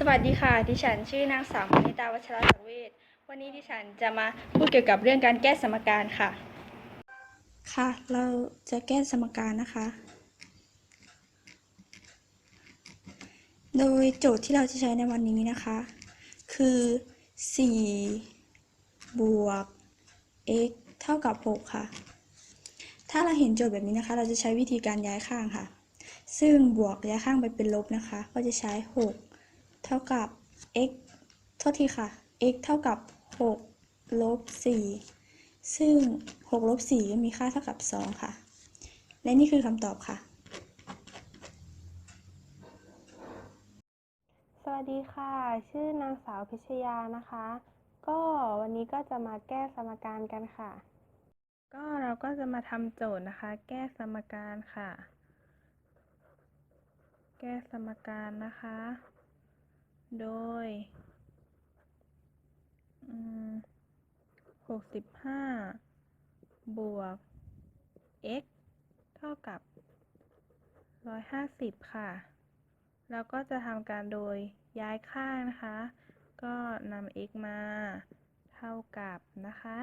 สวัสดีค่ะ ดิฉันชื่อนางสาวมณิตาวัชรศักดิ์เวชวันนี้ดิฉันจะมาพูดเกี่ยวกับเรื่องการแก้สมการค่ะ ค่ะ เราจะแก้สมการนะคะ โดยโจทย์ที่เราจะใช้ในวันนี้นะคะ คือ 4 บวก x เท่ากับ 6 ค่ะ ถ้าเราเห็นโจทย์แบบนี้นะคะ เราจะใช้วิธีการย้ายข้างค่ะ ซึ่งบวกย้ายข้างไปเป็นลบนะคะ ก็จะใช้ 6 เท่ากับ x โทษทีค่ะ x เท่ากับ6ลบ4ซึ่ง6ลบ4ก็มีค่าเท่ากับ 2 ค่ะ และนี่คือคำตอบค่ะ สวัสดีค่ะ ชื่อนางสาวพิชยานะคะ ก็วันนี้ก็จะมาแก้สมการกันค่ะ ก็เราก็จะมาทำโจทย์นะคะ แก้สมการค่ะ แก้สมการนะคะ โดยหกสิบห้าบวก x เท่ากับร้อยห้าสิบค่ะ แล้วก็จะทำการโดยย้ายข้างนะคะ ก็นำ x มาเท่ากับนะคะ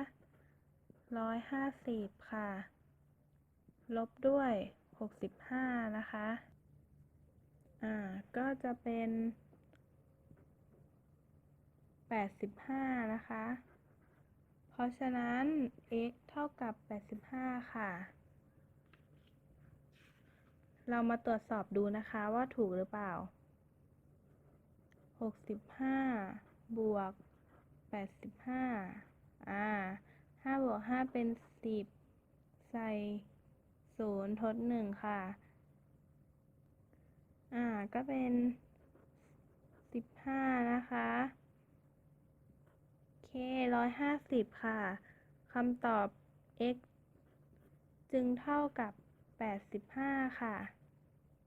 ร้อยห้าสิบค่ะ ลบด้วยหกสิบห้านะคะ อ่า ก็จะเป็น แปดสิบห้านะคะ เพราะฉะนั้น x เท่ากับแปดสิบห้าค่ะ เรามาตรวจสอบดูนะคะว่าถูกหรือเปล่าหกสิบวกแปดสิบห้าอ่าห้าบวกห้าเป็นสิบใส่ศูนย์ทดหนึ่งค่ะ อ่า ก็เป็นสิบห้านะคะ โอเค ร้อยห้าสิบค่ะคำตอบ x จึงเท่ากับแปดสิบห้าค่ะ